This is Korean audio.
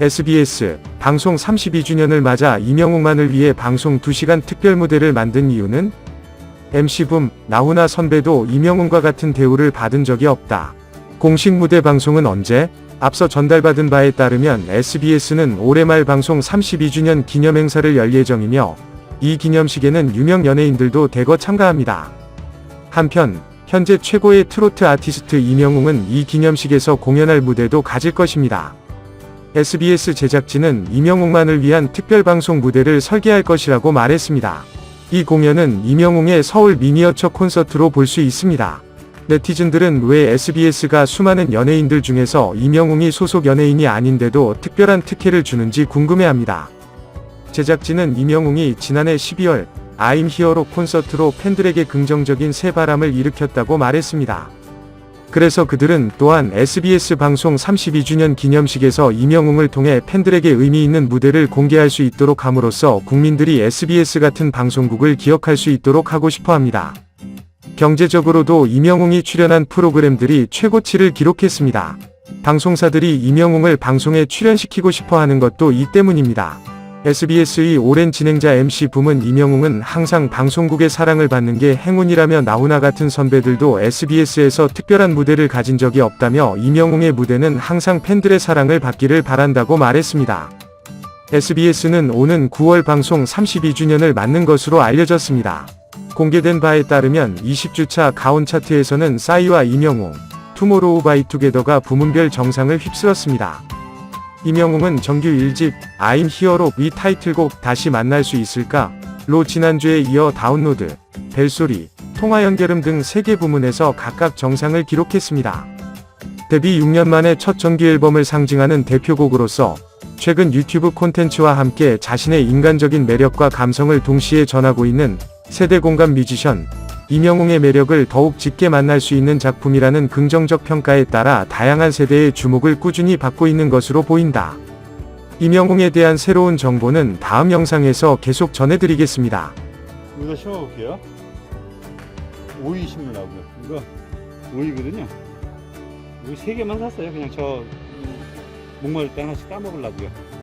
SBS 방송 32주년을 맞아 이명웅만을 위해 방송 2시간 특별 무대를 만든 이유는 MC붐 나훈아 선배도 이명웅과 같은 대우를 받은 적이 없다. 공식 무대 방송은 언제? 앞서 전달받은 바에 따르면 SBS는 올해 말 방송 32주년 기념 행사를 열 예정이며 이 기념식에는 유명 연예인들도 대거 참가합니다. 한편 현재 최고의 트로트 아티스트 이명웅은 이 기념식에서 공연할 무대도 가질 것입니다. SBS 제작진은 이명웅만을 위한 특별방송 무대를 설계할 것이라고 말했습니다. 이 공연은 이명웅의 서울 미니어처 콘서트로 볼 수 있습니다. 네티즌들은 왜 SBS가 수많은 연예인들 중에서 이명웅이 소속 연예인이 아닌데도 특별한 특혜를 주는지 궁금해합니다. 제작진은 이명웅이 지난해 12월 아임 히어로 콘서트로 팬들에게 긍정적인 새바람을 일으켰다고 말했습니다. 그래서 그들은 또한 SBS 방송 32주년 기념식에서 이명웅을 통해 팬들에게 의미 있는 무대를 공개할 수 있도록 함으로써 국민들이 SBS 같은 방송국을 기억할 수 있도록 하고 싶어 합니다. 경제적으로도 이명웅이 출연한 프로그램들이 최고치를 기록했습니다. 방송사들이 이명웅을 방송에 출연시키고 싶어 하는 것도 이 때문입니다. SBS의 오랜 진행자 MC 붐은 이명웅은 항상 방송국의 사랑을 받는 게 행운이라며 나훈아 같은 선배들도 SBS에서 특별한 무대를 가진 적이 없다며 이명웅의 무대는 항상 팬들의 사랑을 받기를 바란다고 말했습니다. SBS는 오는 9월 방송 32주년을 맞는 것으로 알려졌습니다. 공개된 바에 따르면 20주차 가온 차트에서는 싸이와 이명웅, 투모로우 바이 투게더가 부문별 정상을 휩쓸었습니다. 이명웅은 정규 1집 I'm 히어로 위 타이틀곡 다시 만날 수 있을까? 로 지난주에 이어 다운로드, 벨소리, 통화 연결음 등 3개 부문에서 각각 정상을 기록했습니다. 데뷔 6년 만에 첫 정규 앨범을 상징하는 대표곡으로서 최근 유튜브 콘텐츠와 함께 자신의 인간적인 매력과 감성을 동시에 전하고 있는 세대 공감 뮤지션 이명웅의 매력을 더욱 짙게 만날 수 있는 작품이라는 긍정적 평가에 따라 다양한 세대의 주목을 꾸준히 받고 있는 것으로 보인다. 이명웅에 대한 새로운 정보는 다음 영상에서 계속 전해드리겠습니다. 여기다 심어볼게요. 오이 심으려고요. 이거 오이거든요. 오이 세 개만 샀어요. 그냥 저 음, 목마를 때 하나씩 따먹으려고요.